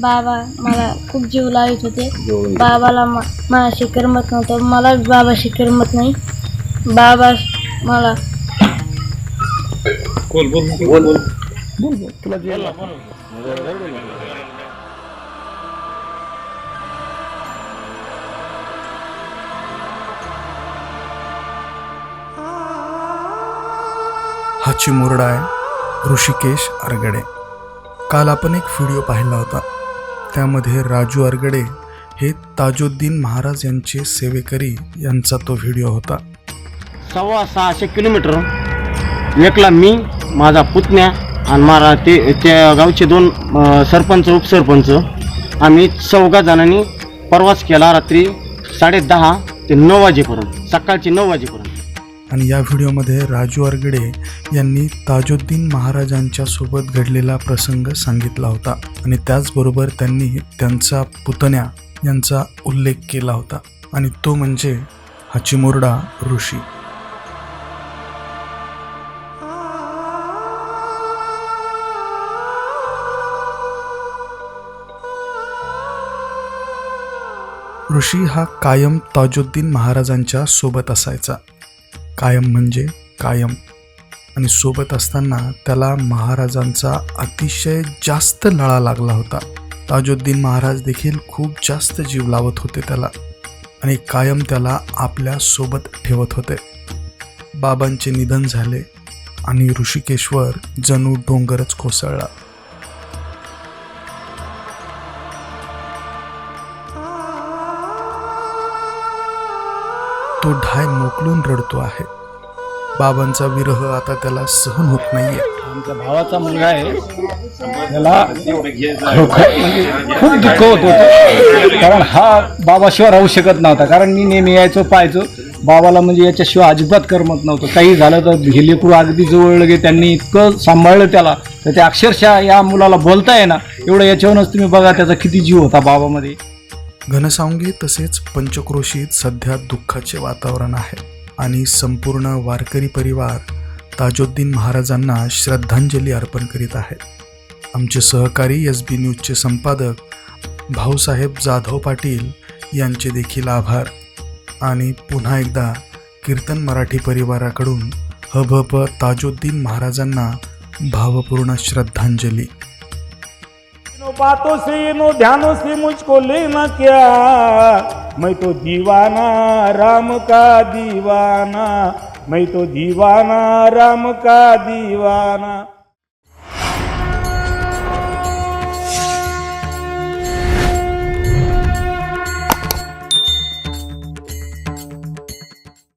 बाबा मला खूप जीव लावित होते. बाबाला म- माझ्याशी करमत नव्हतं. मला बाबाशी करमत नाही. बाबा मला हा चिमुरडा आहे ऋषिकेश आरगडे काल आपण एक व्हिडिओ पाहिला होता. त्यामध्ये राजू अरगडे हे ताजुद्दीन महाराज यांचे सेवेकरी यांचा तो व्हिडिओ होता. सव्वा सहाशे किलोमीटर एकला मी माझा पुतण्या आणि मला ते त्या गावचे दोन सरपंच उपसरपंच आम्ही चौघा जणांनी प्रवास केला रात्री साडे दहा ते नऊ वाजेपर्यंत सकाळचे नऊ वाजेपर्यंत. आणि या व्हिडिओमध्ये राजू आरगडे यांनी ताजुद्दीन महाराजांच्या सोबत घडलेला प्रसंग सांगितला होता. आणि त्याचबरोबर त्यांनी त्यांचा पुतण्या यांचा उल्लेख केला होता. आणि तो म्हणजे हा चिमुरडा ऋषी. ऋषी हा कायम ताजुद्दीन महाराजांच्या सोबत असायचा. कायम म्हणजे कायम. आणि सोबत असताना त्याला महाराजांचा अतिशय जास्त लळा लागला होता. ताजुद्दीन महाराज देखील खूप जास्त जीव लावत होते त्याला. आणि कायम त्याला आपल्यासोबत ठेवत होते. बाबांचे निधन झाले आणि ऋषिकेश्वर जणू डोंगरच कोसळला. तो ढाय मोकलून रडतो आहे. बाबांचा विरह आता त्याला सहन होत नाहीये. आमच्या भावाचा मुलगा आहे. त्याला खूप दुःख होत होतं. कारण हा बाबाशिवाय राहू शकत नव्हता. कारण मी नेहमी यायचो पाहायचो. बाबाला म्हणजे याच्याशिवाय अजिबात करमत नव्हतं. काही झालं तर हे लेकरू अगदी जवळ लगे त्यांनी इतकं सांभाळलं त्याला. तर ते अक्षरशः या मुलाला बोलता येईना एवढं याच्यावरूनच तुम्ही बघा त्याचा किती जीव होता बाबामध्ये. घनसावंगी तसेच पंचक्रोशीत सध्या दुःखाचे वातावरण आहे. आणि संपूर्ण वारकरी परिवार ताजोद्दीन महाराजांना श्रद्धांजली अर्पण करीत आहे. आमचे सहकारी एस बी न्यूजचे संपादक भाऊसाहेब जाधव पाटील यांचे देखील आभार. आणि पुन्हा एकदा कीर्तन मराठी परिवाराकडून हभप ताजोद्दीन महाराजांना भावपूर्ण श्रद्धांजली. नो बातों नो ध्यानों से मुझको लेना क्या? मैं तो दीवाना राम का दीवाना। मैं तो दीवाना राम का दीवाना।